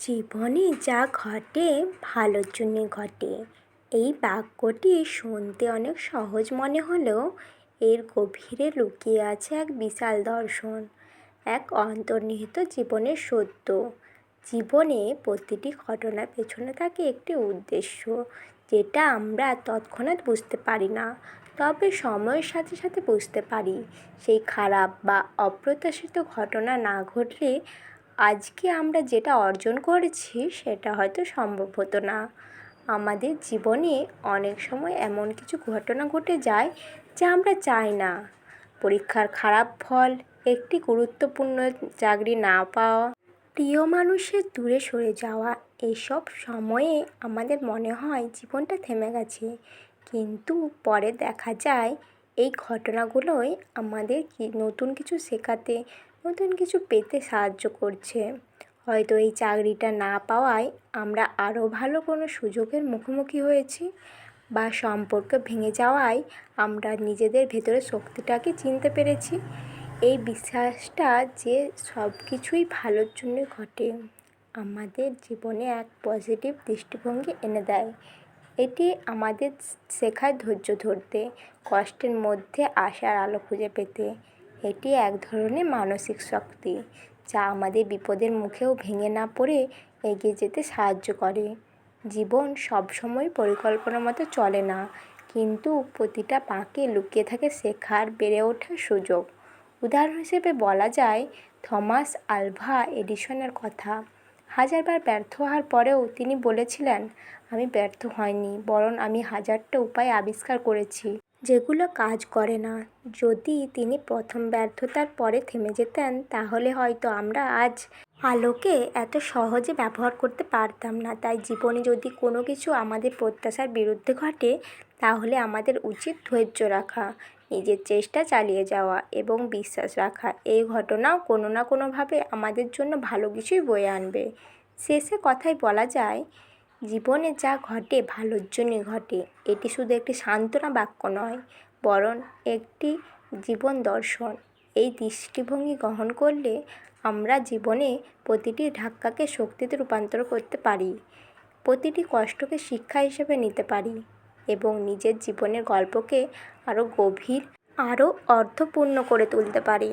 জীবনে যা ঘটে, ভালোর জন্যে ঘটে। এই বাক্যটি শুনতে অনেক সহজ মনে হলেও এর গভীরে লুকিয়ে আছে এক বিশাল দর্শন, এক অন্তর্নিহিত জীবনের সত্য। জীবনে প্রতিটি ঘটনার পেছনে থাকে একটি উদ্দেশ্য, যেটা আমরা তৎক্ষণাৎ বুঝতে পারি না, তবে সময়ের সাথে সাথে বুঝতে পারি। সেই খারাপ বা অপ্রত্যাশিত ঘটনা না ঘটলে আজকে আমরা যেটা অর্জন করেছি, সেটা হয়তো সম্ভব হতো না। আমাদের জীবনে অনেক সময় এমন কিছু ঘটনা ঘটে যায়, যা আমরা চাই না। পরীক্ষার খারাপ ফল, একটি গুরুত্বপূর্ণ চাকরি না পাওয়া, প্রিয় মানুষের দূরে সরে যাওয়া, এসব সময়ে আমাদের মনে হয় জীবনটা থেমে গেছে। কিন্তু পরে দেখা যায়, এই ঘটনাগুলোই আমাদের কি নতুন কিছু শেখাতে নতুন কিছু পেতে সাহায্য করছে। হয়তো এই চাকরিটা না পাওয়ায় আমরা আরও ভালো কোনো সুযোগের মুখোমুখি হয়েছি বা সম্পর্ক ভেঙে যাওয়ায় আমরা নিজেদের ভেতরে শক্তিটাকে চিনতে পেরেছি। এই বিশ্বাসটা যে সব কিছুই ভালোর জন্য ঘটে, আমাদের জীবনে এক পজিটিভ দৃষ্টিভঙ্গি এনে দেয়। এটি আমাদের শেখায় ধৈর্য ধরতে, কষ্টের মধ্যে আশার আলো খুঁজে পেতে এটি এক ধরনের মানসিক শক্তি যা আমাদের বিপদের মুখেও ভেঙে না পড়ে এগিয়ে যেতে সাহায্য করে। জীবন সবসময় পরিকল্পনা মতো চলে না, কিন্তু প্রতিটা বাঁকে লুকিয়ে থাকে শেখার বেড়ে ওঠার সুযোগ। উদাহরণ হিসেবে বলা যায়, থমাস আলভা এডিসনের কথা। হাজারবার ব্যর্থ হওয়ার পরেও তিনি বলেছিলেন, আমি ব্যর্থ হয়নি, বরং আমি হাজারটা উপায় আবিষ্কার করেছি। যেগুলো কাজ করে না। যদি তিনি প্রথম ব্যর্থতার পরে থেমে যেতেন, তাহলে হয়তো আমরা আজ আলোকে এত সহজে ব্যবহার করতে পারতাম না। তাই জীবনে যদি কোনো কিছু আমাদের প্রত্যাশার বিরুদ্ধে ঘটে, তাহলে আমাদের উচিত ধৈর্য রাখা, নিজের চেষ্টা চালিয়ে যাওয়া এবং বিশ্বাস রাখা। এই ঘটনাও কোনো না কোনোভাবে আমাদের জন্য ভালো কিছুই বয়ে আনবে। শেষে কথায় বলা যায় জীবনে যা ঘটে ভালোর জন্যই ঘটে, এটি শুধু একটি সান্ত্বনা বাক্য নয়, বরং একটি জীবন দর্শন। এই দৃষ্টিভঙ্গি গ্রহণ করলে আমরা জীবনে প্রতিটি ধাক্কাকে শক্তিতে রূপান্তর করতে পারি, প্রতিটি কষ্টকে শিক্ষা হিসেবে নিতে পারি এবং নিজের জীবনের গল্পকে আরও গভীর আরও অর্থপূর্ণ করে তুলতে পারি।